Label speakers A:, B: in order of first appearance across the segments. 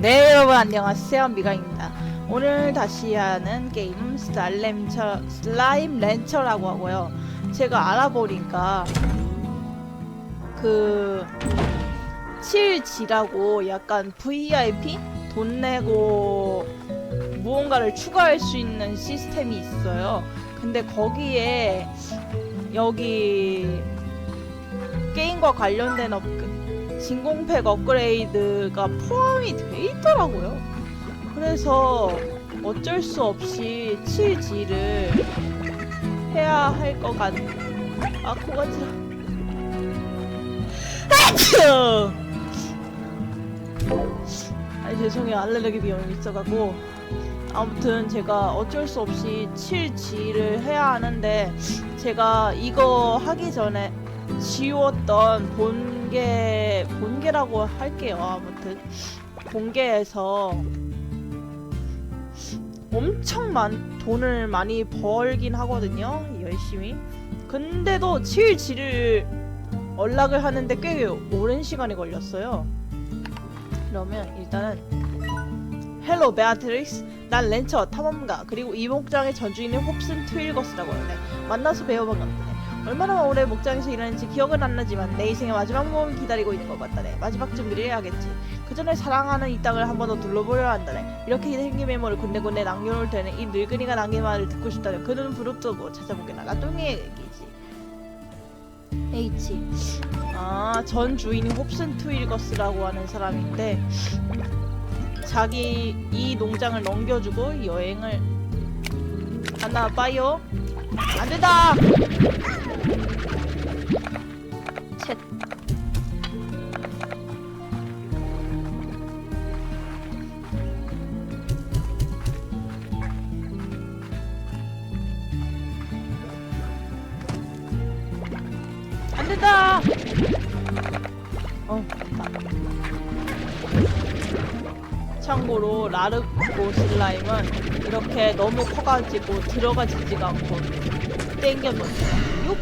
A: 네 여러분 안녕하세요. 미가입니다. 오늘 다시 하는 게임 슬라임 처, 슬라임 렌처라고 하고요. 제가 알아보니까 그 7G라고 약간 VIP 돈 내고 무언가를 추가할 수 있는 시스템이 있어요. 근데 거기에 여기 게임과 관련된 업그 진공팩 업그레이드가 포함이 돼 있더라고요. 그래서 어쩔 수 없이 7G를 해야 할 것 같. 아 코가 차. 아니 죄송해요 알레르기 비염이 있어가고 아무튼 제가 어쩔 수 없이 7G를 해야 하는데 제가 이거 하기 전에 지웠던 본계 본계라고 할게요. 아무튼 본계에서 엄청 많 돈을 많이 벌긴 하거든요. 열심히. 근데도 7지를 연락을 하는데 꽤 오랜 시간이 걸렸어요. 그러면 일단은 헬로 베아트릭스 난 렌처 탐험가 그리고 이 목장의 전주인인 홉슨 트윌거스라고 하네 만나서 배워본 건데 얼마나 오래 목장에서 일하는지 기억은 안 나지만 내 인생의 마지막 모험을 기다리고 있는 것 같다네. 마지막 준비를 해야겠지. 그 전에 사랑하는 이 땅을 한 번 더 둘러보려 한다네. 이렇게 생긴 메모를 군데군데 남겨놓을 때는 이 늙은이가 남긴 말을 듣고 싶다네. 그 눈은 부릅뜨고 찾아보게나. 나똥의 얘기지. H. 아, 전 주인이 홉슨 투일거스라고 하는 사람인데 자기 이 농장을 넘겨주고 여행을 하나 봐요. 안 된다. 쳇. 안 된다. 어, 됐다. 참고로 라르고 슬라임은 이렇게 너무 커가지고 들어가지지가 않고 땡겨놓죠. 육.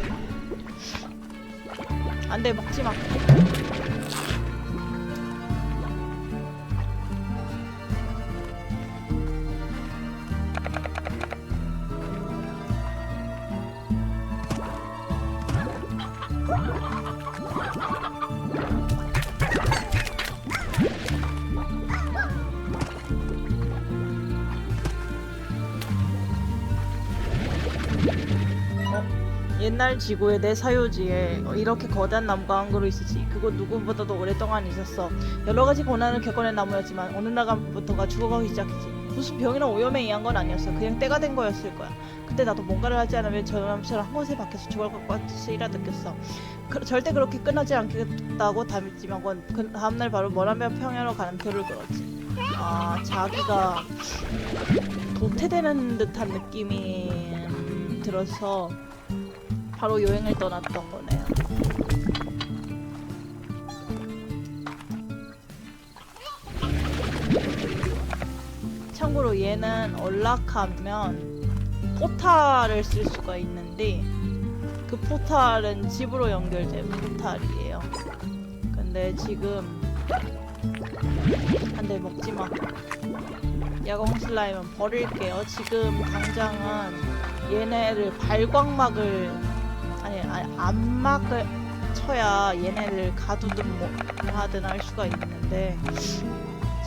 A: 안돼 먹지 마. 옛날 지구의 내 사유지에 어, 이렇게 거대한 나무가 한 그루 있었지. 그곳 누구보다도 오랫동안 있었어. 여러 가지 고난을 겪어낸 나무였지만 어느 날부터가 죽어가기 시작했지. 무슨 병이나 오염에 의한 건 아니었어. 그냥 때가 된 거였을 거야. 그때 나도 뭔가를 하지 않으면 저놈처럼 한 곳에 박혀서 죽을 것 같으시라 느꼈어. 그, 절대 그렇게 끝나지 않겠다고 담했지만 건그 다음날 바로 머라면 평야로 가는 표를 걸었지. 아 자기가 도태되는 듯한 느낌이 음, 들어서 바로 여행을 떠났던 거네요. 참고로 얘는 언락하면 포탈을 쓸 수가 있는데 그 포탈은 집으로 연결된 포탈이에요. 근데 지금 한 대 먹지 마. 야광 슬라임은 버릴게요. 지금 당장은 얘네를 발광막을 아니, 아니 안 막을 쳐야 얘네를 가두든 뭐 하든 할 수가 있는데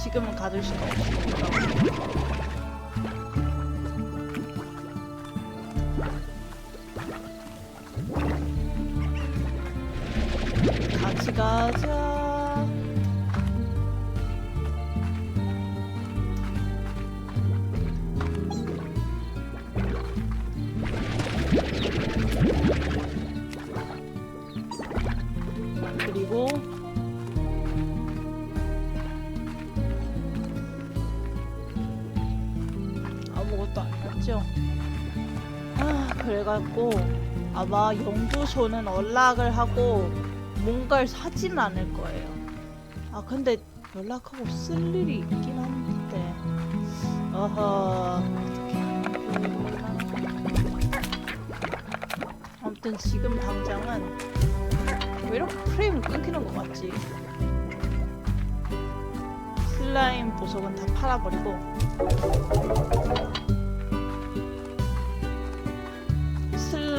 A: 지금은 가둘 수가 없으니까 같이 가자 것도 안 했죠. 아, 그래갖고 아마 영주소는 연락을 하고 뭔가를 사지는 않을 거예요. 아, 근데 연락하고 쓸 일이 있긴 한데. 어허. 아무튼 지금 당장은 왜 이렇게 프레임 끊기는 것 같지? 슬라임 보석은 다 팔아버리고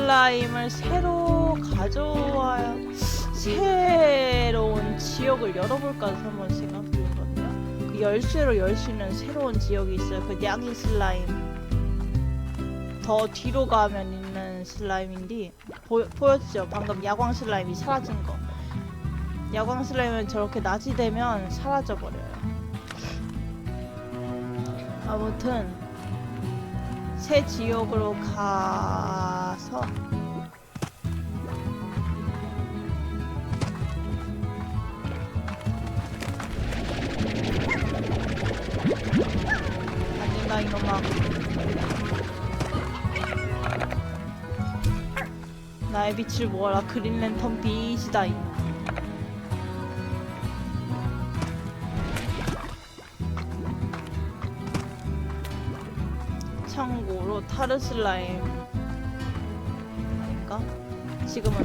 A: 슬라임을 새로 가져와야 새로운 지역을 열어볼까 한번 생각 중이거든요. 그 열쇠로 열 수 있는 새로운 지역이 있어요. 그 양이 슬라임. 더 뒤로 가면 있는 슬라임인데 보, 보였죠? 방금 야광 슬라임이 사라진 거. 야광 슬라임은 저렇게 낮이 되면 사라져 버려요. 아무튼 새 지역으로 가서. 아닌가 이놈아. 나의 빛을 모아라. 그린랜턴 빛이다 이참 타르슬라임 아닌가? 지금은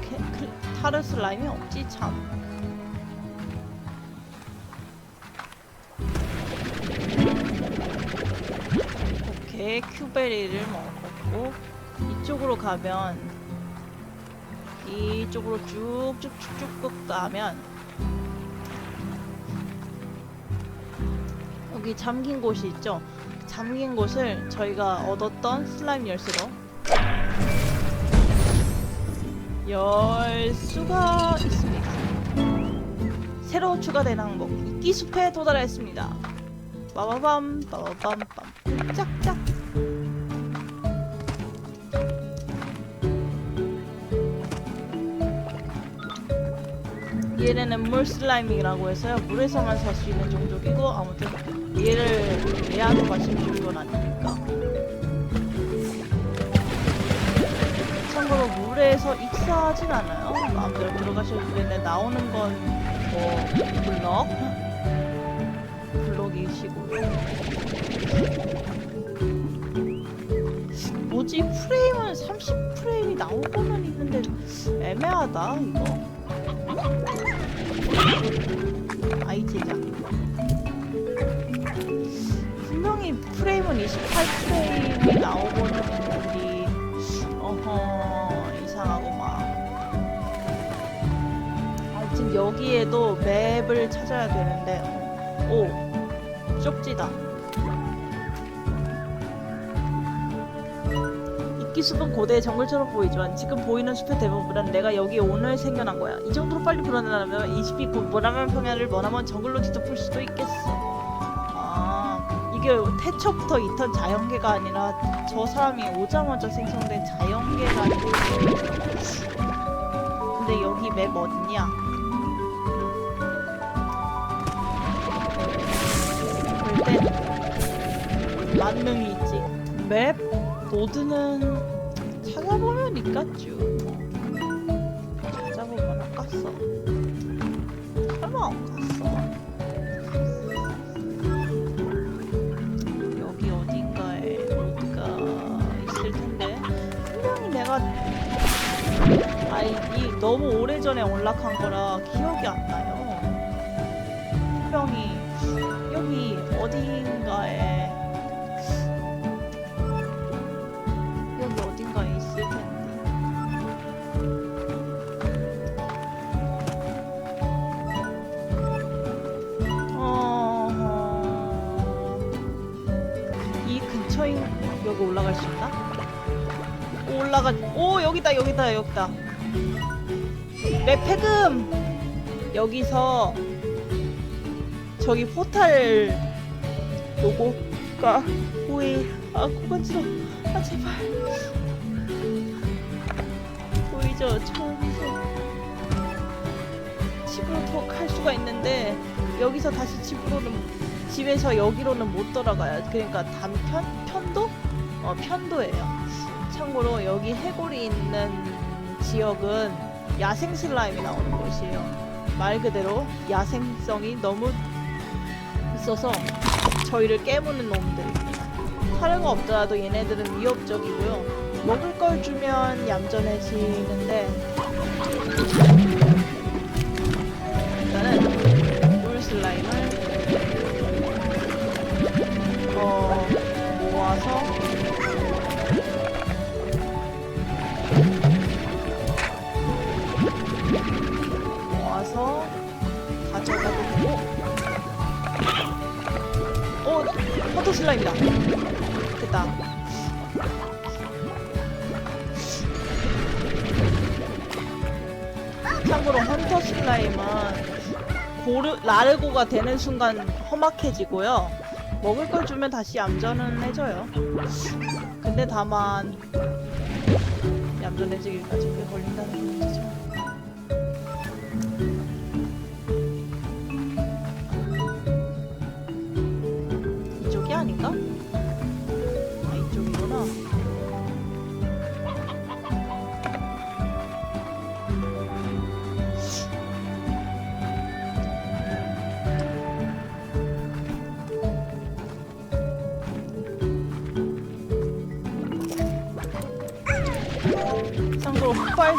A: 캐, 클, 타르슬라임이 없지 참 오케이 큐베리를 먹었고 이쪽으로 가면 이쪽으로 쭉쭉쭉쭉 가면 여기 잠긴 곳이 있죠 잠긴 곳을 저희가 얻었던 슬라임 열쇠로 열 수가 있습니다. 새로 추가된 항목 이끼 숲에 도달했습니다. 빠바밤 빠바밤빰 짝짝 얘네는 물 슬라임이라고 해서요 물에서만 살 수 있는 종족이고 아무튼 얘를 관심 줄건 아니니까. 참고로 물에서 익사하진 않아요. 마음대로 들어가셔도 되는데 나오는 건뭐 블럭? 블럭이시고요 뭐지? 프레임은 30 프레임이 나오고는 있는데 애매하다 이거. 아이 제작 분명히 프레임은 28프레임이 나오고는 있는데 어허 이상하고만 아무튼 여기에도 맵을 찾아야 되는데 오 쪽지다 이끼숲은 고대의 정글처럼 보이지만 지금 보이는 숲의 대부분은 내가 여기 오늘 생겨난 거야. 이 정도로 빨리 불어나려면 이 숲이 곧 모나만 평야를 머나먼 정글로 뒤덮을 수도 있겠어. 아 이게 태초부터 있던 자연계가 아니라 저 사람이 오자마자 생성된 자연계가 아니고 근데 여기 맵 어딨냐? 때 만능이 있지. 맵 모드는 찾아보면 있겠죠. 찾아보면 안 갔어. 설마 안 갔어. 너무 오래 전에 올락한 거라 기억이 안 나요. 분명히 여기 어딘가에 여기 어딘가에 있을 텐데. 어... 이 근처인 여기 올라갈 수 있나? 오, 올라가. 오 여기다 여기다 여기다. 레페금 여기서 저기 포탈 로고가 보이. 아 고간지러. 아 제발. 보이죠? 저기서 집으로 더 갈 수가 있는데 여기서 다시 집으로는 집에서 여기로는 못 돌아가요. 그러니까 단편 편도? 어 편도예요. 참고로 여기 해골이 있는 지역은 야생 슬라임이 나오는 곳이에요. 말 그대로 야생성이 너무 있어서 저희를 깨무는 놈들입니다. 사료가 없더라도 얘네들은 위협적이고요. 먹을 걸 주면 얌전해지는데 라르고가 되는 순간 험악해지고요. 먹을 걸 주면 다시 얌전은 해져요. 근데 다만 얌전해지기까지 꽤 걸린다는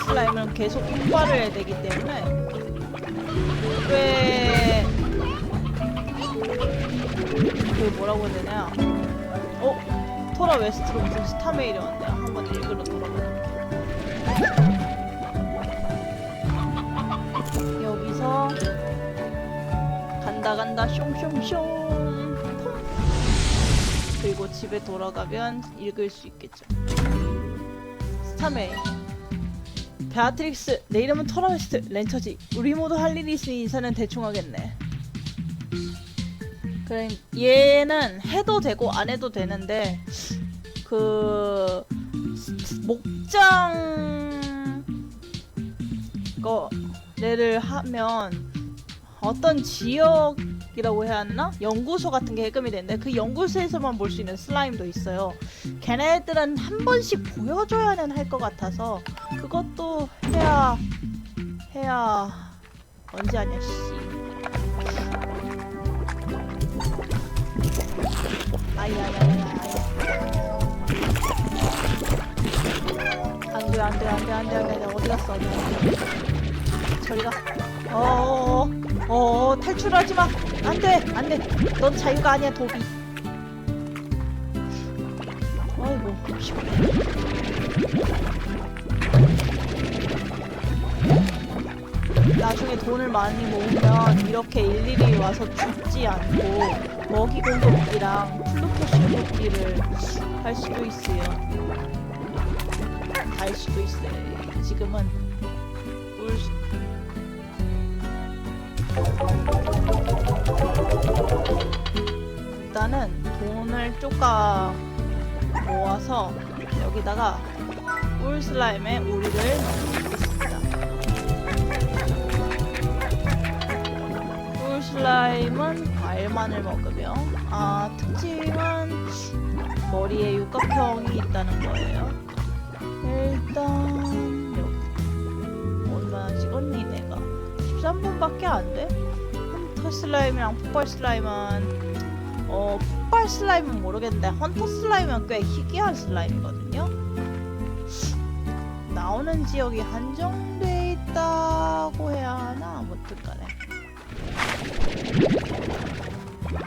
A: 슬라임은 계속 폭발을 해야 되기 때문에. 꽤... 그 뭐라고 해야 되냐? 어? 토라 웨스트로 무슨 스타메일이 왔네요 한번 읽으러 돌아볼게요 여기서 간다 간다 숑숑숑 퐁. 그리고 집에 돌아가면 읽을 수 있겠죠. 스타메일 베아트릭스 내 이름은 토라웨스트 렌처지. 우리 모두 할 일이 있으니 인사는 대충 하겠네. 그래 얘는 해도 되고 안 해도 되는데 그 목장 거래를 하면 어떤 지역 이라고 해야 하나 연구소 같은 게 해금이 되는데 그 연구소에서만 볼 수 있는 슬라임도 있어요. 걔네들은 한 번씩 보여줘야는 할 것 같아서 그것도 해야 해야 언제 하냐 씨. 아야야야야. 안돼 안돼 안돼 안돼 안돼 어디 갔어 어디 갔어 저리 가 어어 어 어, 탈출하지 마 안 돼 안 돼 넌 자유가 아니야 도비 아이고 피곤해 나중에 돈을 많이 모으면 이렇게 일일이 와서 죽지 않고 먹이 공격기랑 플루토 공격기를 할 수도 있어요. 달 수도 있어요. 지금은 일단은 돈을 쪼까 모아서 여기다가 울 슬라임에 우리를 넣겠습니다. 울 슬라임은 과일만을 먹으며 아 특징은 머리에 육각형이 있다는 거예요. 일단 여기 얼마나 찍었니 내가 13분밖에 안 돼? 헌터 슬라임이랑 폭발 슬라임은 어 폭발 슬라임은 모르겠는데 헌터 슬라임은 꽤 희귀한 슬라임이거든요. 나오는 지역이 한정돼 있다고 해야 하나 아무튼간에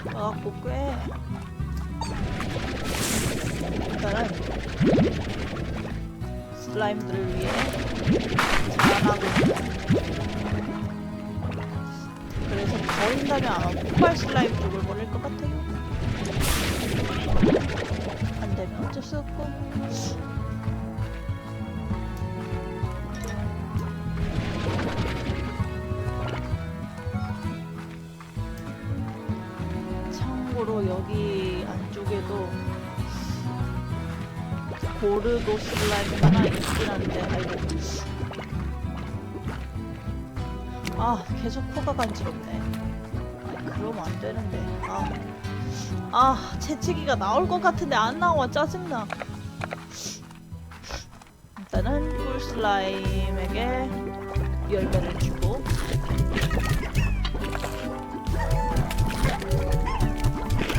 A: 그래갖고 꽤 일단은 슬라임들을 위해 자라나고. 버린다면 아마 폭발 슬라임 쪽을 버릴 것 같아요. 안 되면 어쩔 수 없고. 참고로 여기 안쪽에도 고르도 슬라임이 하나 있긴 한데 아이고 아 계속 코가 간지럽네 그러면 안 되는데 아, 아 채찍이가 나올 것 같은데 안 나와 짜증나 일단은 꿀 슬라임에게 열매를 주고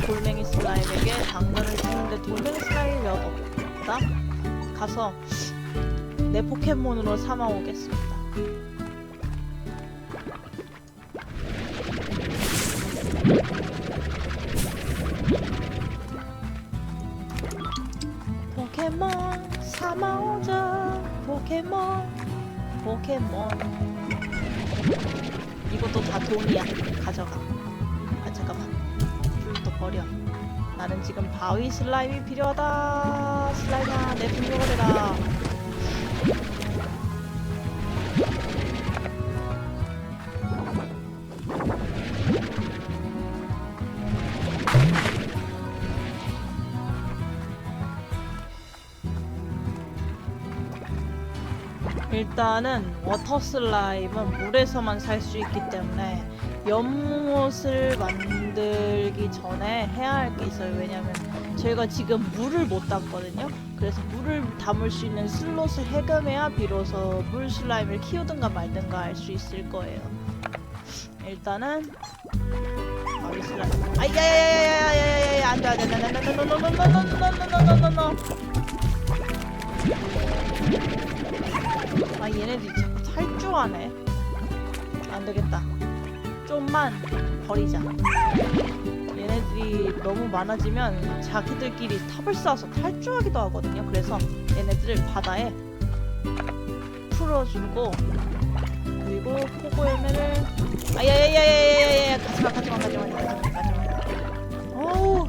A: 돌멩이 슬라임에게 당근을 주는데 돌멩이 슬라임이 몇 없다? 가서 내 포켓몬으로 삼아오겠습니다. 포켓몬 사마오자. 포켓몬 포켓몬. 이것도 다 돈이야. 가져가. 아 잠깐만. 풀도 버려. 나는 지금 바위 슬라임이 필요하다. 슬라임아 내 분명을 해라 일단은 워터 슬라임은 물에서만 살 수 있기 때문에 연못을 만들기 전에 해야 할 게 있어요. 왜냐면 저희가 지금 물을 못 담거든요. 그래서 물을 담을 수 있는 슬롯을 해금해야 비로소 물 슬라임을 키우든가 말든가 할 수 있을 거예요. 일단은 바위 슬라임. 아야야야야야야야야 안돼 안돼 안돼 안돼 안돼 노노노노노노노노노노노노 아 얘네들이 자꾸 탈주하네. 안되겠다. 좀만 버리자. 얘네들이 너무 많아지면 자기들끼리 탑을 쌓아서 탈주하기도 하거든요. 그래서 얘네들을 바다에 풀어주고 그리고 포고 열매를 아야야야야야야야 가지마 가지마 가지마 가지마 가지마. 어우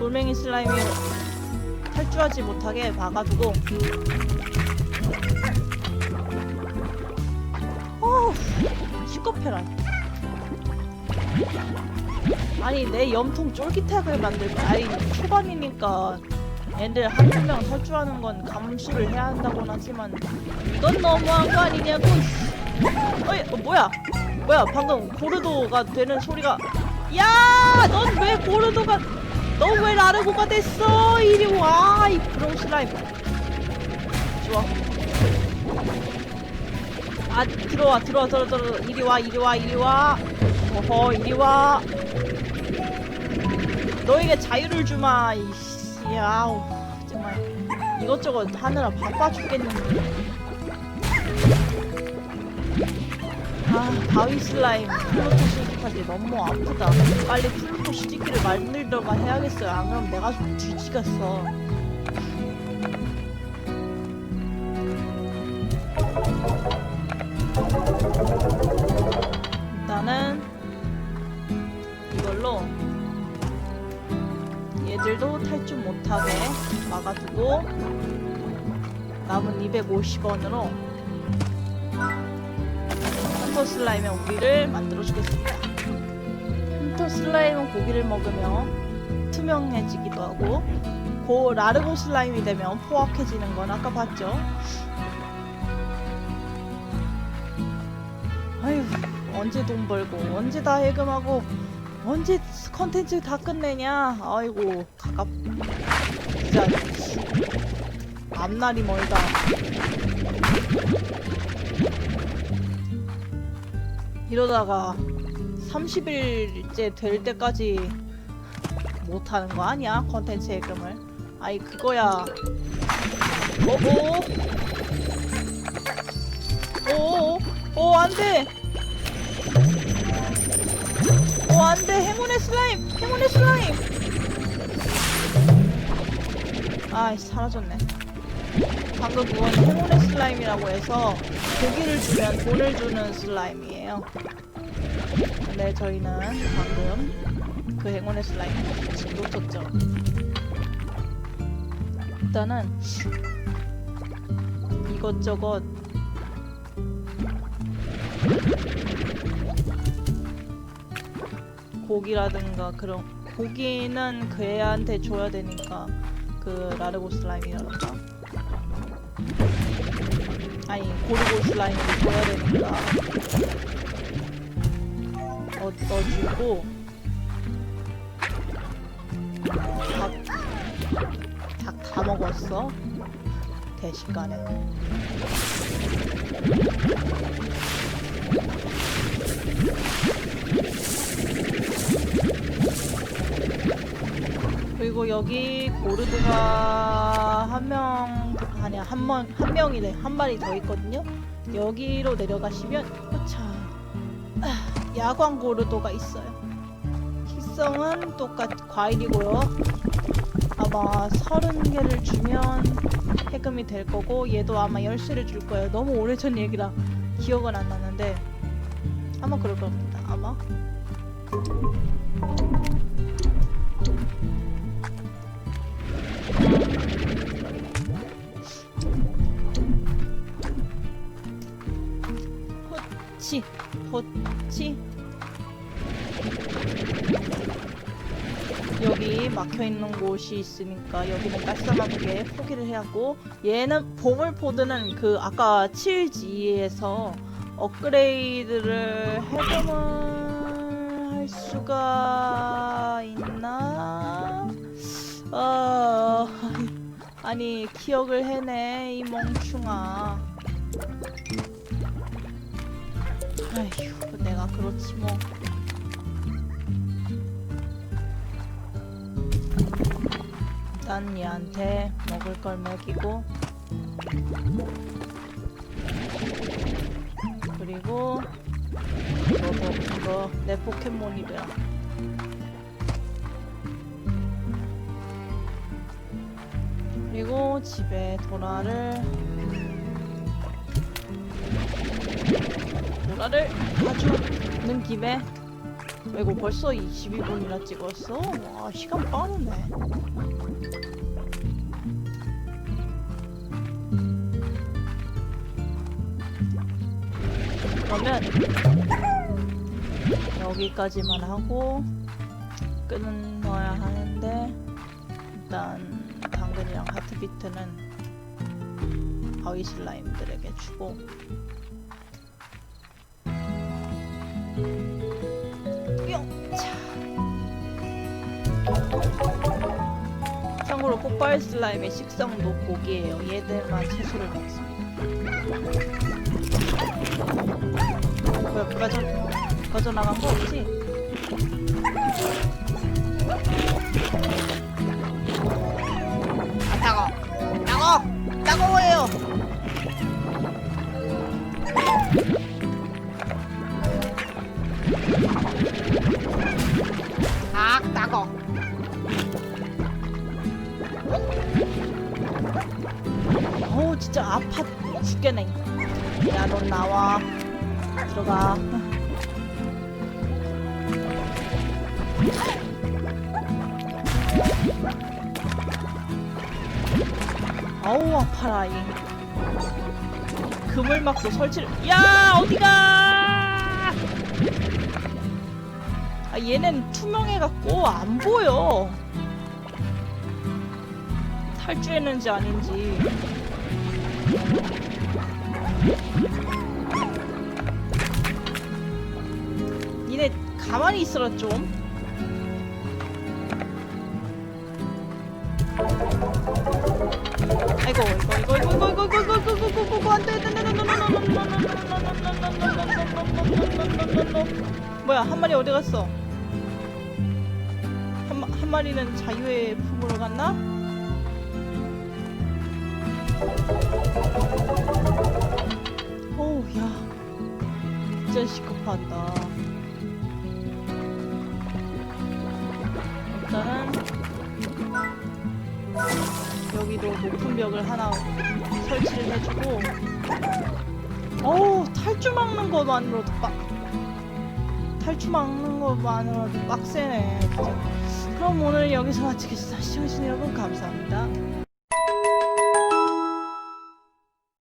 A: 돌멩이 슬라임이 탈주하지 못하게 막아두고. 시급해라 아니 내 염통 쫄깃하게 만들 거 아니 초반이니까 얘들 한두 명 탈주하는 건 감수를 해야 한다곤 하지만 이건 너무한 거 아니냐고 어이 어, 뭐야? 뭐야 방금 고르도가 되는 소리가 야 넌 왜 고르도가 넌왜 라르고가 됐어? 이리 와 이 브롱 슬라임 좋아. 아 들어와 들어와 들어와 들어와. 이리 와 이리 와 이리 와. 어허 이리 와. 너에게 자유를 주마 이씨. 아우 정말. 이것저것 하느라 바빠 죽겠는데 아 바위 슬라임. 플루토 시기까지. 너무 아프다. 빨리 플루토 시기를 만들던가 해야겠어요. 안 그러면 내가 좀 뒤지겠어. 일단은 이걸로 얘들도 탈출 못하게 막아두고 남은 250원으로 헌터 슬라임의 오기를 만들어 주겠습니다. 헌터 슬라임은 고기를 먹으면 투명해지기도 하고 고 라르고 슬라임이 되면 포악해지는 건 아까 봤죠? 아휴 언제 돈 벌고 언제 다 해금하고 언제 컨텐츠 다 끝내냐 아이고 가깝 진짜 앞날이 멀다 이러다가 30일째 될 때까지 못하는 거 아니야 컨텐츠 해금을? 아이 그거야. 오오 오 오 오 안돼! 오 안돼! 행운의 슬라임! 행운의 슬라임! 아이 사라졌네. 방금 그건 행운의 슬라임이라고 해서 고기를 주면 돈을 주는 슬라임이 에요. 근데 저희는 방금 그 행운의 슬라임 놓쳤죠. 일단은 이것저것 고기라든가 그런 고기는 그 애한테 줘야 되니까 그 라르고 슬라임이라든가 아니 고르고 슬라임을 줘야 되니까 어, 넣어주고. 닭 다 먹었어? 대식간에. 그리고 여기 고르드가 한 명 아니야 한 명 한 명이네. 한 마리 더 있거든요. 여기로 내려가시면 야광 고르도가 있어요. 희성은 똑같 과일이고요. 아마 서른 개를 주면 해금이 될 거고 얘도 아마 열쇠를 줄 거예요. 너무 오래전 얘기라 기억은 안 나는데 아마 그럴 겁니다. 아마. 호치 호치 막혀 있는 곳이 있으니까 여기는 깔쌈하게 포기를 해야고 얘는 보물포드는 그 아까 7G에서 업그레이드를 해금을 할 수가 있나? 어... 아니 기억을 해내 이 멍충아 아휴 내가 그렇지 뭐 일단 얘한테 먹을 걸 먹이고 그리고 너도 이거 내 포켓몬이더라. 그리고 집에 도라를 도라를 가져오는 김에 이거 벌써 22분이나 찍었어? 와 시간 빠르네 그러면 여기까지만 하고 끊어야 하는데 일단 당근이랑 하트비트는 바위 슬라임들에게 주고 참고로 폭발 슬라임의 식성도 고기예요. 얘들만 채소를 먹습니다. 뭐야, 빠져, 빠져나간 거 없지? 아, 따가워. 따가워! 따가워요! 진짜 아파 죽겠네. 야, 넌 나와. 들어가. 아우 아파라 이 그물막도 설치를 야 어디가 아 얘는 투명해갖고 안 보여 탈주했는지 아닌지 니네 가만히 있어라 좀 아이고 이거 이거 이거 이거 이거 이거 이거 이거 이거 이거 이거 안돼 뭐야 한 마리 어디 갔어? 한, 마- 한 마리는 자유의 품으로 갔나? 어우 야. 진짜 시급하다. 일단은 여기도 높은 벽을 하나 설치를 해주고. 어우 탈주 막는 것만으로도 빡. 탈주 막는 것만으로도 빡세네 진짜. 그럼 오늘 여기서 마치겠습니다. 시청해주신 여러분 감사합니다